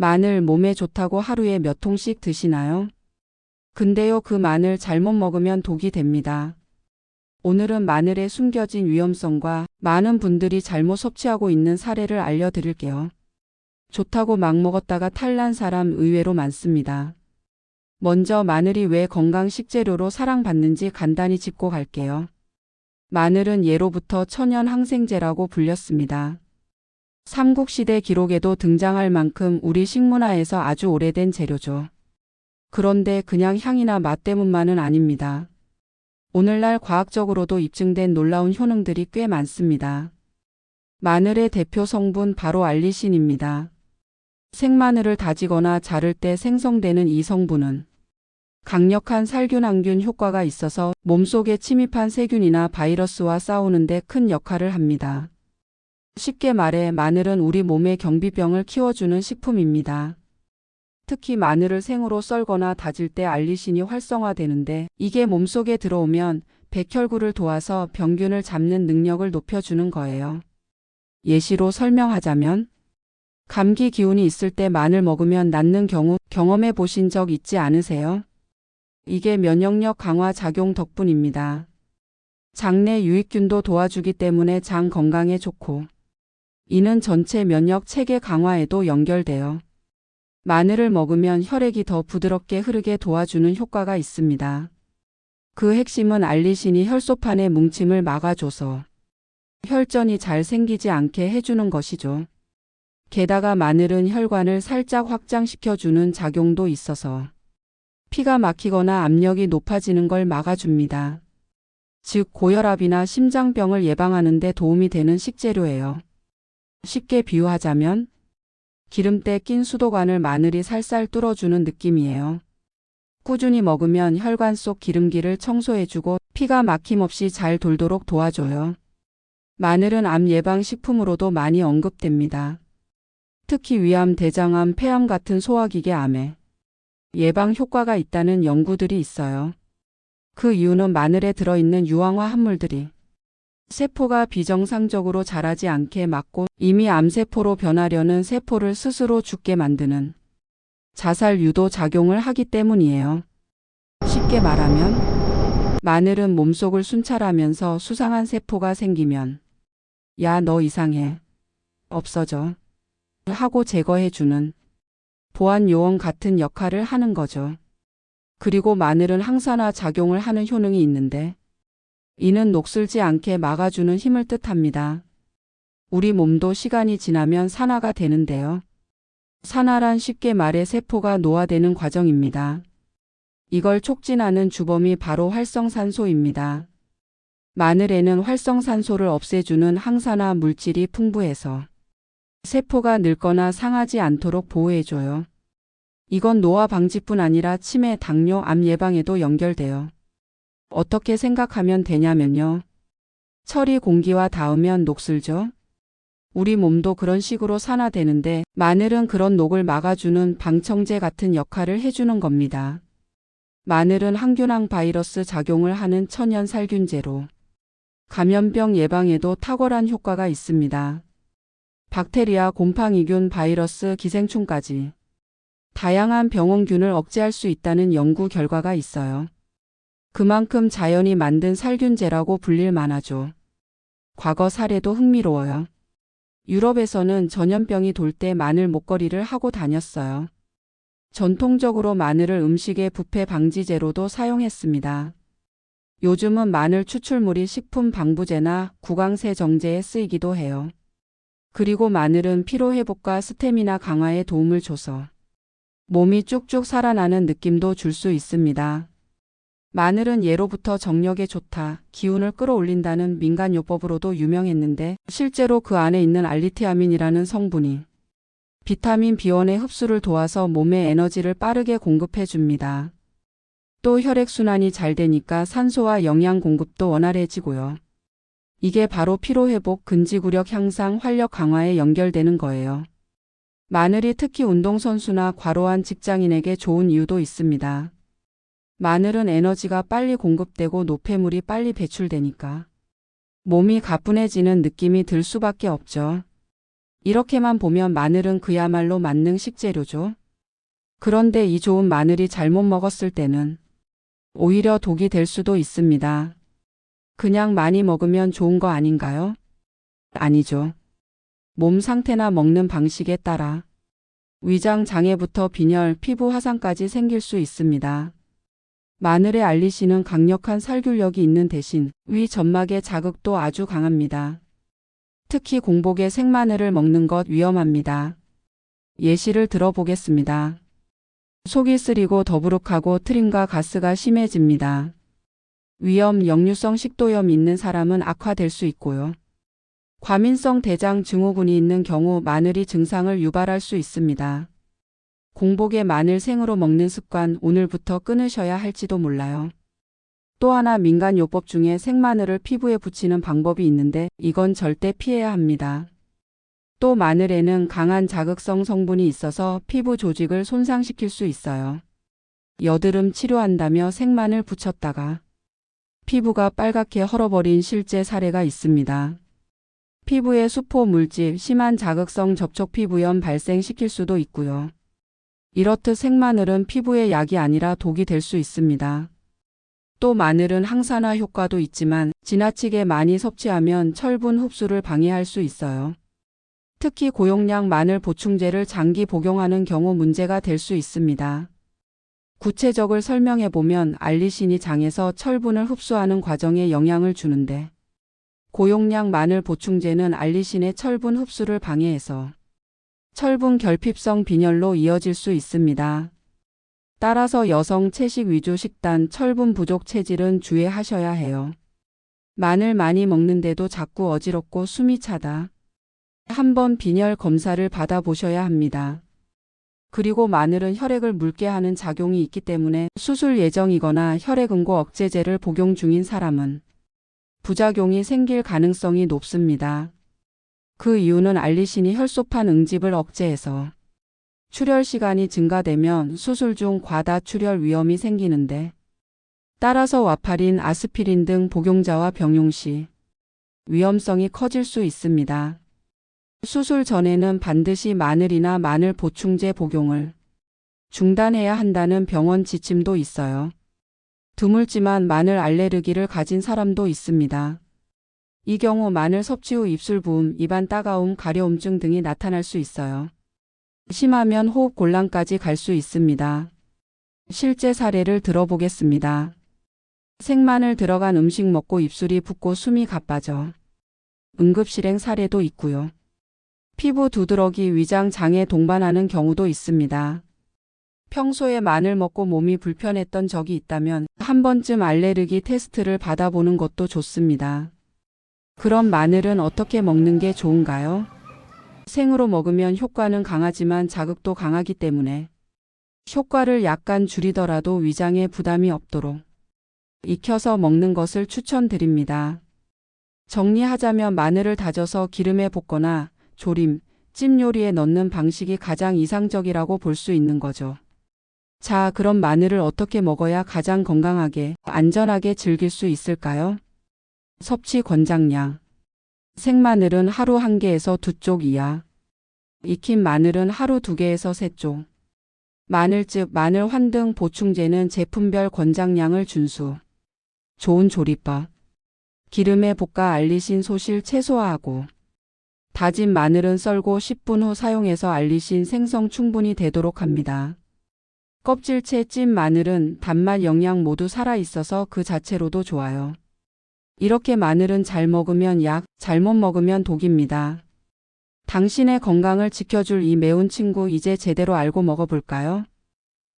마늘 몸에 좋다고 하루에 몇 통씩 드시나요? 근데요, 그 마늘 잘못 먹으면 독이 됩니다. 오늘은 마늘의 숨겨진 위험성과 많은 분들이 잘못 섭취하고 있는 사례를 알려드릴게요. 좋다고 막 먹었다가 탈난 사람 의외로 많습니다. 먼저 마늘이 왜 건강 식재료로 사랑받는지 간단히 짚고 갈게요. 마늘은 예로부터 천연 항생제라고 불렸습니다. 삼국시대 기록에도 등장할 만큼 우리 식문화에서 아주 오래된 재료죠. 그런데 그냥 향이나 맛 때문만은 아닙니다. 오늘날 과학적으로도 입증된 놀라운 효능들이 꽤 많습니다. 마늘의 대표 성분 바로 알리신입니다. 생마늘을 다지거나 자를 때 생성되는 이 성분은 강력한 살균 항균 효과가 있어서 몸속에 침입한 세균이나 바이러스와 싸우는데 큰 역할을 합니다. 쉽게 말해 마늘은 우리 몸의 경비병을 키워주는 식품입니다. 특히 마늘을 생으로 썰거나 다질 때 알리신이 활성화되는데 이게 몸속에 들어오면 백혈구를 도와서 병균을 잡는 능력을 높여주는 거예요. 예시로 설명하자면 감기 기운이 있을 때 마늘 먹으면 낫는 경우 경험해 보신 적 있지 않으세요? 이게 면역력 강화 작용 덕분입니다. 장내 유익균도 도와주기 때문에 장 건강에 좋고 이는 전체 면역 체계 강화에도 연결돼요. 마늘을 먹으면 혈액이 더 부드럽게 흐르게 도와주는 효과가 있습니다. 그 핵심은 알리신이 혈소판의 뭉침을 막아줘서 혈전이 잘 생기지 않게 해주는 것이죠. 게다가 마늘은 혈관을 살짝 확장시켜주는 작용도 있어서 피가 막히거나 압력이 높아지는 걸 막아줍니다. 즉, 고혈압이나 심장병을 예방하는 데 도움이 되는 식재료예요. 쉽게 비유하자면 기름때 낀 수도관을 마늘이 살살 뚫어주는 느낌이에요. 꾸준히 먹으면 혈관 속 기름기를 청소해주고 피가 막힘없이 잘 돌도록 도와줘요. 마늘은 암 예방 식품으로도 많이 언급됩니다. 특히 위암, 대장암, 폐암 같은 소화기계 암에 예방 효과가 있다는 연구들이 있어요. 그 이유는 마늘에 들어있는 유황화 합물들이 세포가 비정상적으로 자라지 않게 막고 이미 암세포로 변하려는 세포를 스스로 죽게 만드는 자살 유도 작용을 하기 때문이에요. 쉽게 말하면 마늘은 몸속을 순찰하면서 수상한 세포가 생기면 야, 너 이상해. 없어져. 하고 제거해주는 보안 요원 같은 역할을 하는 거죠. 그리고 마늘은 항산화 작용을 하는 효능이 있는데 이는 녹슬지 않게 막아주는 힘을 뜻합니다. 우리 몸도 시간이 지나면 산화가 되는데요. 산화란 쉽게 말해 세포가 노화되는 과정입니다. 이걸 촉진하는 주범이 바로 활성산소입니다. 마늘에는 활성산소를 없애주는 항산화 물질이 풍부해서 세포가 늙거나 상하지 않도록 보호해줘요. 이건 노화 방지뿐 아니라 치매, 당뇨, 암 예방에도 연결돼요. 어떻게 생각하면 되냐면요. 철이 공기와 닿으면 녹슬죠? 우리 몸도 그런 식으로 산화되는데 마늘은 그런 녹을 막아주는 방청제 같은 역할을 해주는 겁니다. 마늘은 항균항 바이러스 작용을 하는 천연 살균제로 감염병 예방에도 탁월한 효과가 있습니다. 박테리아, 곰팡이균, 바이러스, 기생충까지 다양한 병원균을 억제할 수 있다는 연구 결과가 있어요. 그만큼 자연이 만든 살균제라고 불릴 만하죠. 과거 사례도 흥미로워요. 유럽에서는 전염병이 돌 때 마늘 목걸이를 하고 다녔어요. 전통적으로 마늘을 음식의 부패 방지제로도 사용했습니다. 요즘은 마늘 추출물이 식품 방부제나 구강세 정제에 쓰이기도 해요. 그리고 마늘은 피로회복과 스태미나 강화에 도움을 줘서 몸이 쭉쭉 살아나는 느낌도 줄 수 있습니다. 마늘은 예로부터 정력에 좋다, 기운을 끌어올린다는 민간요법으로도 유명했는데 실제로 그 안에 있는 알리티아민이라는 성분이 비타민 B1의 흡수를 도와서 몸에 에너지를 빠르게 공급해 줍니다. 또 혈액순환이 잘 되니까 산소와 영양 공급도 원활해지고요. 이게 바로 피로회복, 근지구력 향상, 활력 강화에 연결되는 거예요. 마늘이 특히 운동선수나 과로한 직장인에게 좋은 이유도 있습니다. 마늘은 에너지가 빨리 공급되고 노폐물이 빨리 배출되니까 몸이 가뿐해지는 느낌이 들 수밖에 없죠. 이렇게만 보면 마늘은 그야말로 만능 식재료죠. 그런데 이 좋은 마늘이 잘못 먹었을 때는 오히려 독이 될 수도 있습니다. 그냥 많이 먹으면 좋은 거 아닌가요? 아니죠. 몸 상태나 먹는 방식에 따라 위장 장애부터 빈혈, 피부 화상까지 생길 수 있습니다. 마늘의 알리신은 강력한 살균력이 있는 대신 위 점막의 자극도 아주 강합니다. 특히 공복에 생마늘을 먹는 것 위험합니다. 예시를 들어보겠습니다. 속이 쓰리고 더부룩하고 트림과 가스가 심해집니다. 위염, 역류성 식도염 있는 사람은 악화될 수 있고요. 과민성 대장 증후군이 있는 경우 마늘이 증상을 유발할 수 있습니다. 공복에 마늘 생으로 먹는 습관 오늘부터 끊으셔야 할지도 몰라요. 또 하나 민간요법 중에 생마늘을 피부에 붙이는 방법이 있는데 이건 절대 피해야 합니다. 또 마늘에는 강한 자극성 성분이 있어서 피부 조직을 손상시킬 수 있어요. 여드름 치료한다며 생마늘 붙였다가 피부가 빨갛게 헐어버린 실제 사례가 있습니다. 피부에 수포 물집, 심한 자극성 접촉 피부염 발생시킬 수도 있고요. 이렇듯 생마늘은 피부의 약이 아니라 독이 될 수 있습니다. 또 마늘은 항산화 효과도 있지만 지나치게 많이 섭취하면 철분 흡수를 방해할 수 있어요. 특히 고용량 마늘 보충제를 장기 복용하는 경우 문제가 될 수 있습니다. 구체적을 설명해 보면 알리신이 장에서 철분을 흡수하는 과정에 영향을 주는데 고용량 마늘 보충제는 알리신의 철분 흡수를 방해해서 철분 결핍성 빈혈로 이어질 수 있습니다. 따라서 여성 채식 위주 식단 철분 부족 체질은 주의하셔야 해요. 마늘 많이 먹는데도 자꾸 어지럽고 숨이 차다. 한번 빈혈 검사를 받아보셔야 합니다. 그리고 마늘은 혈액을 묽게 하는 작용이 있기 때문에 수술 예정이거나 혈액응고 억제제를 복용 중인 사람은 부작용이 생길 가능성이 높습니다. 그 이유는 알리신이 혈소판 응집을 억제해서 출혈 시간이 증가되면 수술 중 과다 출혈 위험이 생기는데 따라서 와파린, 아스피린 등 복용자와 병용 시 위험성이 커질 수 있습니다. 수술 전에는 반드시 마늘이나 마늘 보충제 복용을 중단해야 한다는 병원 지침도 있어요. 드물지만 마늘 알레르기를 가진 사람도 있습니다. 이 경우 마늘 섭취 후 입술 부음, 입안 따가움, 가려움증 등이 나타날 수 있어요. 심하면 호흡 곤란까지 갈 수 있습니다. 실제 사례를 들어보겠습니다. 생마늘 들어간 음식 먹고 입술이 붓고 숨이 가빠져 응급실행 사례도 있고요. 피부 두드러기 위장 장애 동반하는 경우도 있습니다. 평소에 마늘 먹고 몸이 불편했던 적이 있다면 한 번쯤 알레르기 테스트를 받아보는 것도 좋습니다. 그럼 마늘은 어떻게 먹는 게 좋은가요? 생으로 먹으면 효과는 강하지만 자극도 강하기 때문에 효과를 약간 줄이더라도 위장에 부담이 없도록 익혀서 먹는 것을 추천드립니다. 정리하자면 마늘을 다져서 기름에 볶거나 조림, 찜 요리에 넣는 방식이 가장 이상적이라고 볼 수 있는 거죠. 자, 그럼 마늘을 어떻게 먹어야 가장 건강하게, 안전하게 즐길 수 있을까요? 섭취 권장량. 생마늘은 하루 한 개에서 두쪽 이하. 익힌 마늘은 하루 두 개에서 세 쪽. 마늘즙, 마늘 환 등 보충제는 제품별 권장량을 준수. 좋은 조리법. 기름에 볶아 알리신 소실 최소화하고. 다진 마늘은 썰고 10분 후 사용해서 알리신 생성 충분히 되도록 합니다. 껍질채 찐 마늘은 단맛 영양 모두 살아있어서 그 자체로도 좋아요. 이렇게 마늘은 잘 먹으면 약, 잘못 먹으면 독입니다. 당신의 건강을 지켜줄 이 매운 친구 이제 제대로 알고 먹어볼까요?